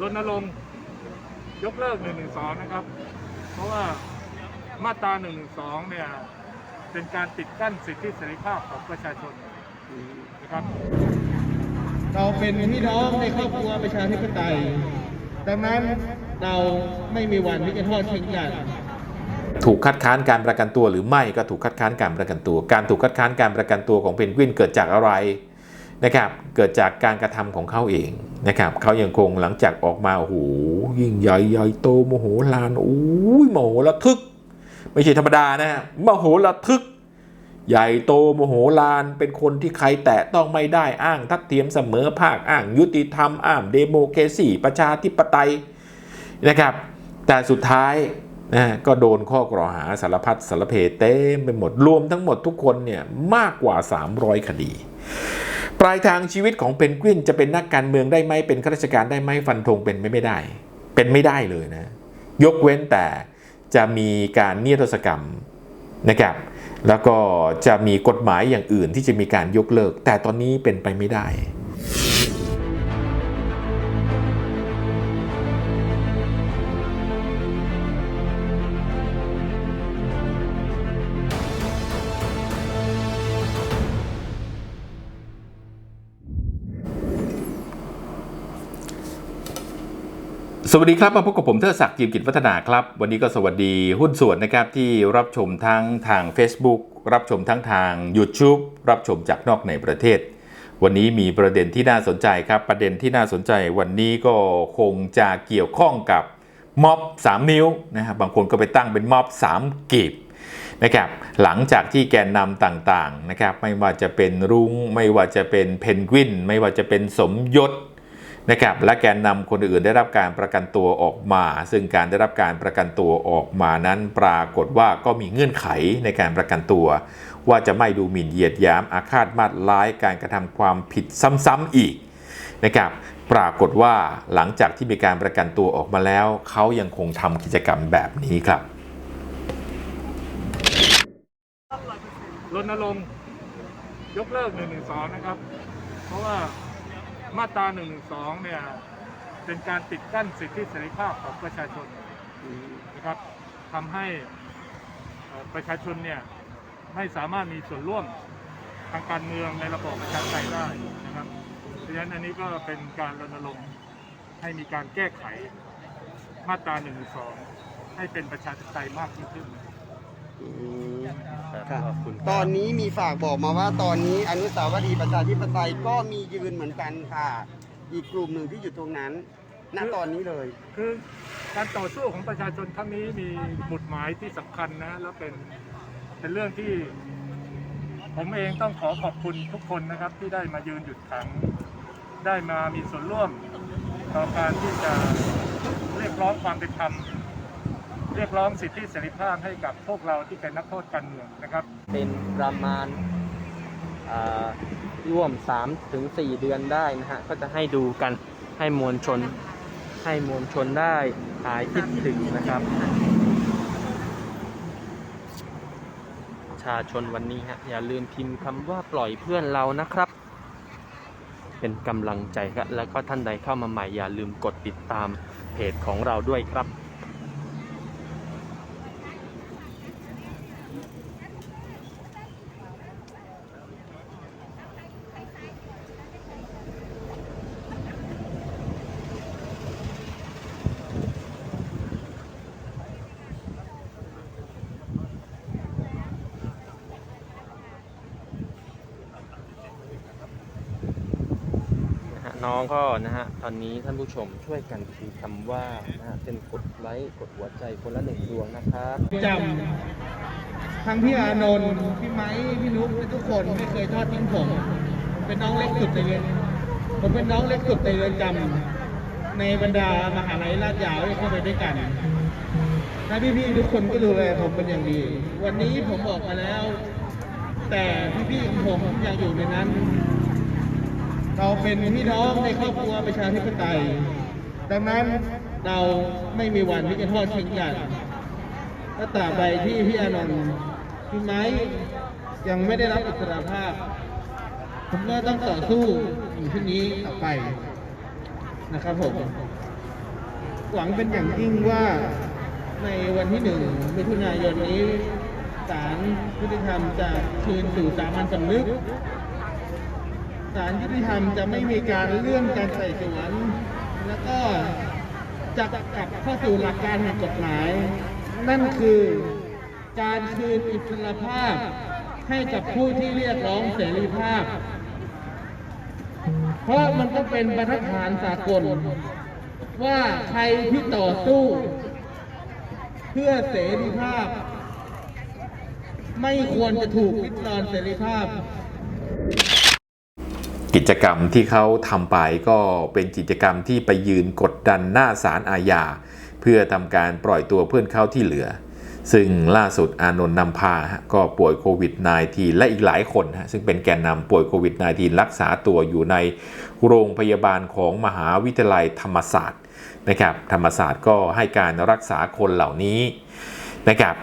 รณรงค์ยกเลิก 112 นะครับ เพราะว่ามาตรา 112 เนี่ย เป็นการปิดกั้นสิทธิเสรีภาพของประชาชนนะครับ เราเป็นพี่น้องในครอบครัวประชาธิปไตย ดังนั้นเราไม่มีวันที่จะทอดทิ้งกันถูกคัดค้านการประกันตัวหรือไม่ก็ถูกคัดค้านการประกันตัว การถูกคัดค้านการประกันตัวของเพนกวินเกิดจากอะไร นะครับเกิดจากการกระทำของเขาเองนะครับเขายังคงหลังจากออกมาโอ้โหยิ่งใหญ่ใหญ่โตโมโหลานโอ้ยโมโหระทึก ไม่ใช่ธรรมดานะฮะโมโหระทึก ใหญ่โตโมโหลานเป็นคนที่ใครแตะต้องไม่ได้อ้างทัดเทียมเสมอภาคอ้างยุติธรรมอ้างเดโมเคซีประชาธิปไตยนะครับ แต่สุดท้ายนะก็โดนข้อกล่าวหาสารพัดสารเพเต็มไปหมดรวมทั้งหมดทุกคนเนี่ยมากกว่า 300 คดี ปลายทางชีวิตของเพนกวินจะเป็นนักการเมืองได้ไหมเป็นข้าราชการได้ไหมฟันธงเป็นไม่ได้ เป็นไม่ได้เลยนะ ยกเว้นแต่จะมีการเนิรโทษกรรมนะครับ แล้วก็จะมีกฎหมายอย่างอื่นที่จะมีการยกเลิก แต่ตอนนี้เป็นไปไม่ได้ วัสดีครับมาพบกับผมเทอศักดิ์จิมกิจวัฒนาครับ วันนี้ก็สวัสดีหุ้นส่วนนะครับที่รับชมทั้งทาง Facebook รับชมทั้งทาง YouTube รับชมจากนอกในประเทศ วันนี้มีประเด็นที่น่าสนใจครับ ประเด็นที่น่าสนใจวันนี้ก็คงจะเกี่ยวข้องกับม็อบ3 นิ้วนะครับบางคนก็ไปตั้งเป็นม็อบ3กีบนะครับหลังจากที่แกนนำต่างๆนะครับไม่ว่าจะเป็นรุง้งไม่ว่าจะเป็นเพนกวิน ไม่ว่าจะเป็นสมยศ นะครับและแกนนำคนอื่นได้รับการประกันตัวออกมา ซึ่งการได้รับการประกันตัวออกมานั้นปรากฏว่าก็มีเงื่อนไขในการประกันตัว ว่าจะไม่ดูหมิ่นเหยียดยามอาฆาตมาตร้ายการกระทำความผิดซ้ำๆอีกนะครับปรากฏว่าหลังจากที่มีการประกันตัวออกมาแล้ว เขายังคงทำกิจกรรมแบบนี้ครับรณรงค์ยกเลิก112 นะครับ เพราะว่า มาตรา112เนี่ยเป็นการปิดกั้นสิทธิเสรีภาพของประชาชนนะครับทำให้ประชาชนเนี่ยไม่สามารถมีส่วนร่วมทางการเมืองในระบอบประชาธิปไตยได้นะครับเพราะฉะนั้นอันนี้ก็เป็นการรณรงค์ให้มีการแก้ไขมาตรา112ให้เป็นประชาธิปไตยมากยิ่งขึ้น ครับตอนนี้มีฝากบอกมาว่าตอนนี้อนุสาวรีย์ประชาธิปไตยก็มียืนเหมือนกันค่ะ อีกกลุ่มหนึ่งที่อยู่ตรงนั้น ณตอนนี้เลย คือการต่อสู้ของประชาชนครั้งนี้มีหมุดหมายที่สำคัญนะ แล้วเป็นเป็นเรื่องที่ ผมเองต้องขอขอบคุณทุกคนนะครับ ที่ได้มายืนหยุดขัง ได้มามีส่วนร่วมต่อการที่จะเรียกร้องความเป็นธรรม เรียกร้องสิทธิเสรีภาพให้กับพวกเราที่เป็นนักโทษการเมืองนะครับ เป็นประมาณร่วม3ถึง4เดือนได้นะฮะก็จะให้ดูกันให้มวลชนให้มวลชนได้หายคิดถึงนะครับชาชนวันนี้ฮะอย่าลืมพิมพ์คำว่าปล่อยเพื่อนเรานะครับ เป็นกำลังใจครับแล้วก็ท่านใดเข้ามาใหม่อย่าลืมกดติดตามเพจของเราด้วยครับ น้องก็นะฮะตอนนี้ท่านผู้ชมช่วยกันพิมพ์คำว่านะฮะเป็นกดไลค์กดหัวใจคนละหนึ่งดวงนะครับ จำทั้งพี่อานนท์พี่ไม้พี่นุ๊กทุกคนไม่เคยทอดทิ้งผมเป็นน้องเล็กสุดในเรือนผมเป็นน้องเล็กสุดในเรือนจำในบรรดามหาลัยลาดยาวที่เข้าไปด้วยกันถ้าพี่ๆทุกคนก็ดูแลผมเป็นอย่างดี วันนี้ผมออกมาแล้ว แต่พี่ๆของผมยังอยู่ในนั้น เราเป็นพี่น้องในครอบครัวประชาธิปไตย ดังนั้นเราไม่มีวันที่จะทอดทิ้งกันถ้าตราบใดที่พี่อานนท์พี่ไม้ยังไม่ได้รับอิสรภาพ ผมก็ต้องต่อสู้อยู่ที่นี้ต่อไปนะครับผม หวังเป็นอย่างยิ่งว่าในวันที่หนึ่งมิถุนายนนี้ศาลยุติธรรมจะคืนสู่สามัญสำนึก ศาลยุติธรรมจะไม่มีการเลื่อนการไต่สวน แล้วก็จะกลับเข้าสู่หลักการแห่งกฎหมาย นั่นคือการคืนอิสรภาพให้กับผู้ที่เรียกร้องเสรีภาพ เพราะมันก็เป็นบรรทัดฐานสากล ว่าใครที่ต่อสู้ เพื่อเสรีภาพ ไม่ควรจะถูกลิดรอนเสรีภาพ กิจกรรมที่เขาทำไปก็เป็นกิจกรรมที่ไปยืนกดดันหน้าศาลอาญาเพื่อทำการปล่อยตัวเพื่อนเขาที่เหลือ ซึ่งล่าสุดอานนท์นำพาฮะก็ป่วยโควิด -19 และอีกหลายคนฮะซึ่งเป็นแกนนำป่วยโควิด -19 รักษาตัวอยู่ในโรงพยาบาลของมหาวิทยาลัยธรรมศาสตร์นะครับธรรมศาสตร์ก็ให้การรักษาคนเหล่านี้ นะครับ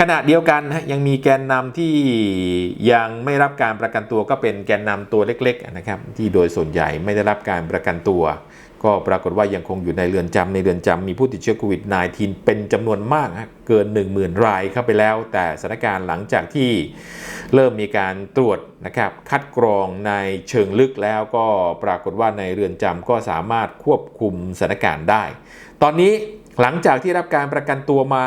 ขณะเดียวกันฮะยังมีแกนนำที่ยังไม่รับการประกันตัวก็เป็นแกนนำตัวเล็กๆนะครับที่โดยส่วนใหญ่ไม่ได้รับการประกันตัว ก็ปรากฏว่ายังคงอยู่ในเรือนจำในเรือนจำมีผู้ติดเชื้อโควิด -19 เป็นจำนวนมากเกิน 10,000 รายเข้าไปแล้ว แต่สถานการณ์หลังจากที่เริ่มมีการตรวจนะครับคัดกรองในเชิงลึกแล้วก็ปรากฏว่าในเรือนจำก็สามารถควบคุมสถานการณ์ได้ ตอนนี้หลังจากที่รับการประกันตัวมา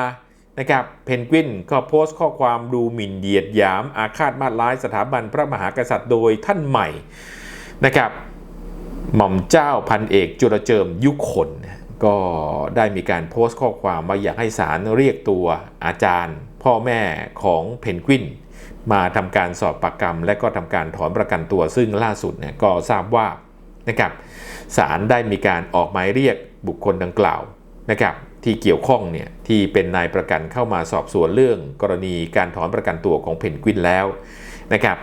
นะครับเพนกวินก็โพสต์ข้อความดูหมิ่นเหยียดหยาม อาฆาตมาตร้ายสถาบันพระมหากษัตริย์โดยท่านใหม่นะครับหม่อมเจ้าพันเอกจุลเจิมยุคนก็ได้มีการโพสต์ข้อความว่าอยากให้ศาลเรียกตัวอาจารย์ พ่อแม่ของเพนกวิน มาทำการสอบปากคำและก็ทำการถอนประกันตัวซึ่งล่าสุดเนี่ยก็ทราบว่านะครับศาลได้มีการออกหมายเรียกบุคคลดังกล่าวนะครับ ที่เกี่ยวข้องเนี่ยที่เป็นนายประกันเข้ามาสอบสวนเรื่องกรณีการถอนประกันตัวของเพนกวินแล้วนะครับ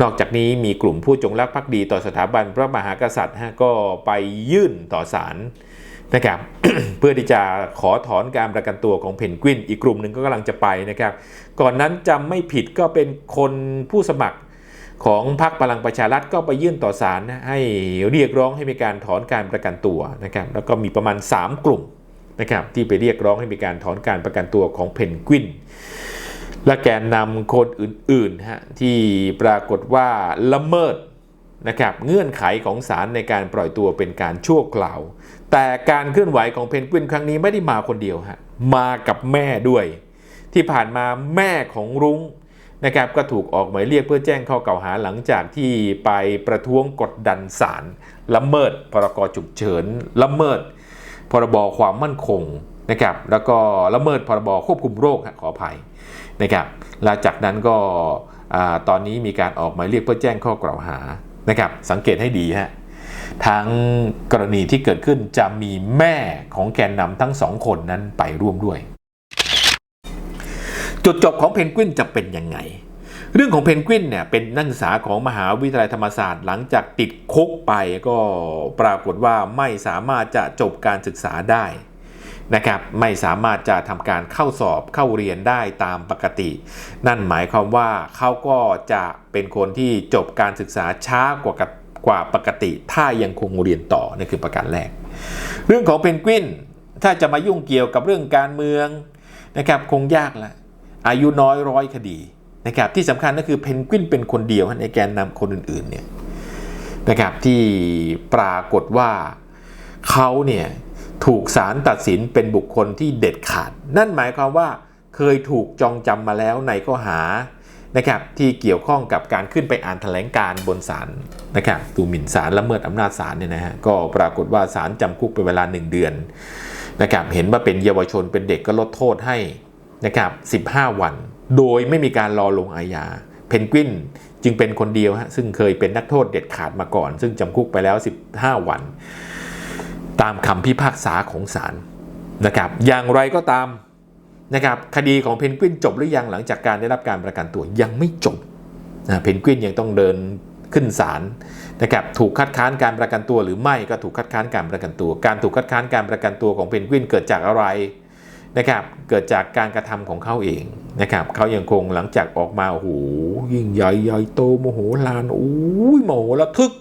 นอกจากนี้มีกลุ่มผู้จงรักภักดีต่อสถาบันพระมหากษัตริย์ฮะก็ไปยื่นต่อศาลนะครับเพื่อที่จะขอถอนการประกันตัวของเพนกวิน อีกกลุ่มหนึ่งก็กำลังจะไปนะครับ ก่อนนั้นจำไม่ผิดก็เป็นคนผู้สมัครของพรรคพลังประชารัฐก็ไปยื่นต่อศาลให้เรียกร้องให้มีการถอนการประกันตัวนะครับแล้วก็มีประมาณ 3 กลุ่ม นะครับที่ไปเรียกร้องให้มีการถอนการประกันตัวของเพนกวินและแกนนำคนอื่นๆฮะที่ปรากฏว่าละเมิดนะครับเงื่อนไขของศาลในการปล่อยตัวเป็นการชั่วคราว แต่การเคลื่อนไหวของเพนกวินครั้งนี้ไม่ได้มาคนเดียวฮะมากับแม่ด้วย ที่ผ่านมาแม่ของรุ้งนะครับก็ถูกออกหมายเรียกเพื่อแจ้งข้อกล่าวหาหลังจากที่ไปประท้วงกดดันศาลละเมิดพรกฉุกเฉินละเมิด พรบความมั่นคงนะครับแล้วก็ละเมิดพรบควบคุมโรคขออภัยนะครับและจากนั้นก็ตอนนี้มีการออกหมายเรียกเพื่อแจ้งข้อกล่าวหานะครับสังเกตให้ดีฮะทั้งกรณีที่เกิดขึ้นจะมีแม่ของแกนนำทั้งสองคนนั้นไปร่วมด้วย จุดจบของเพนกวินจะเป็นยังไง เรื่องของเพนกวินเนี่ยเป็นนักศึกษาของมหาวิทยาลัยธรรมศาสตร์หลังจากติดคุกไปก็ปรากฏว่าไม่สามารถจะจบการศึกษาได้นะครับไม่สามารถจะทำการเข้าสอบเข้าเรียนได้ตามปกติ นั่นหมายความว่าเขาก็จะเป็นคนที่จบการศึกษาช้ากว่ากว่าปกติ ถ้ายังคงเรียนต่อนี่คือประการแรก เรื่องของเพนกวินถ้าจะมายุ่งเกี่ยวกับเรื่องการเมืองนะครับคงยากละอายุน้อยร้อยคดี นะครับที่สำคัญก็คือเพนกวินเป็นคนเดียวในแกนนำคนอื่นๆเนี่ยนะครับที่ปรากฏว่าเขาเนี่ยถูกศาลตัดสินเป็นบุคคลที่เด็ดขาด นั่นหมายความว่าเคยถูกจองจำมาแล้วในข้อหานะครับที่เกี่ยวข้องกับการขึ้นไปอ่านแถลงการ์บนศาลนะครับตูหมิ่นศาลละเมิดอำนาจศาลเนี่ยนะฮะก็ปรากฏว่าศาลจำคุกเป็นเวลา 1 เดือนนะครับเห็นว่าเป็นเยาวชนเป็นเด็กก็ลดโทษให้นะครับ15 วัน โดยไม่มีการรอลงอาญา เพนกวินจึงเป็นคนเดียวฮะซึ่งเคยเป็นนักโทษเด็ดขาดมาก่อน ซึ่งจำคุกไปแล้ว 15 วัน ตามคำพิพากษาของศาลนะครับอย่างไรก็ตามนะครับคดีของเพนกวินจบหรือยังหลังจากการได้รับการประกันตัวยังไม่จบนะเพนกวินยังต้องเดินขึ้นศาลนะครับถูกคัดค้านการประกันตัวหรือไม่ก็ถูกคัดค้านการประกันตัว การถูกคัดค้านการประกันตัวของเพนกวินเกิดจากอะไร นะครับเกิดจากการกระทำของเขาเองนะครับเขายังคงหลังจากออกมาโอ้โหยิ่งใหญ่ใหญ่โตโมโหลานโอ้ยโมโหระทึก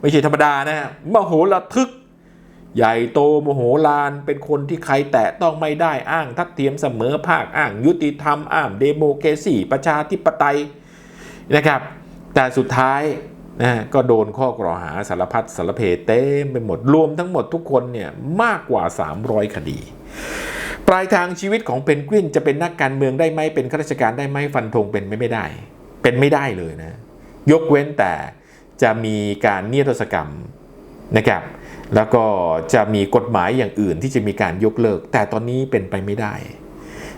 ไม่ใช่ธรรมดานะฮะโมโหระทึก ใหญ่โตโมโหลานเป็นคนที่ใครแตะต้องไม่ได้อ้างทัดเทียมเสมอภาคอ้างยุติธรรมอ้างเดโมเคซีประชาธิปไตยนะครับ แต่สุดท้ายนะก็โดนข้อกล่าวหาสารพัดสารเพเต็มไปหมดรวมทั้งหมดทุกคนเนี่ยมากกว่า 300 คดี ปลายทางชีวิตของเพนกวินจะเป็นนักการเมืองได้ไหมเป็นข้าราชการได้ไหมฟันธงเป็นไม่ได้ เป็นไม่ได้เลยนะ ยกเว้นแต่จะมีการนิรโทษกรรมนะครับ แล้วก็จะมีกฎหมายอย่างอื่นที่จะมีการยกเลิก แต่ตอนนี้เป็นไปไม่ได้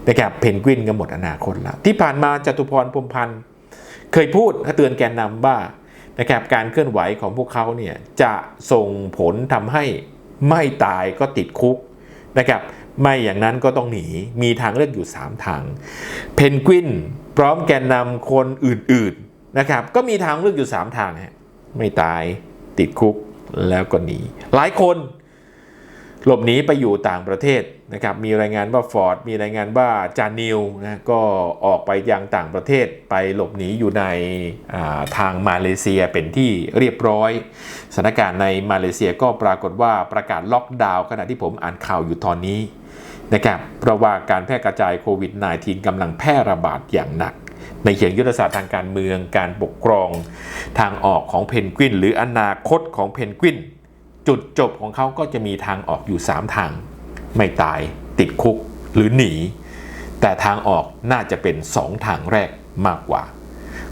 นะครับเพนกวินก็หมดอนาคตแล้วที่ผ่านมาจตุพรพรมพันธ์เคยพูดเตือนแกนนำว่านะครับการเคลื่อนไหวของพวกเขาเนี่ยจะส่งผลทำให้ไม่ตายก็ติดคุกนะครับ ไม่อย่างนั้นก็ต้องหนี มีทางเลือกอยู่ 3 ทาง เพนกวินพร้อมแกนนำคนอื่นๆนะครับ ก็มีทางเลือกอยู่ 3 ทางฮะไม่ตายติดคุกแล้วก็หนี หลายคนหลบหนีไปอยู่ต่างประเทศนะครับมีรายงานว่าฟอร์ดมีรายงานว่าจานิวนะก็ออกไปยังต่างประเทศไปหลบหนีอยู่ในาทางมาเลเซียเป็นที่เรียบร้อยสถานการณ์ในมาเลเซียก็ปรากฏว่าประกาศล็อกดาวน์ขณะที่ผมอ่านข่าวอยู่ตอนนี้ นะครับเพราะว่าการแพร่กระจายโควิด -19 กำลังแพร่ระบาดอย่างหนัก ในเชิงยุทธศาสตร์ทางการเมืองการปกครอง ทางออกของเพนกวิน หรืออนาคตของเพนกวิน จุดจบของเขาก็จะมีทางออกอยู่ 3 ทาง ไม่ตายติดคุกหรือหนี แต่ทางออกน่าจะเป็น 2 ทางแรกมากกว่า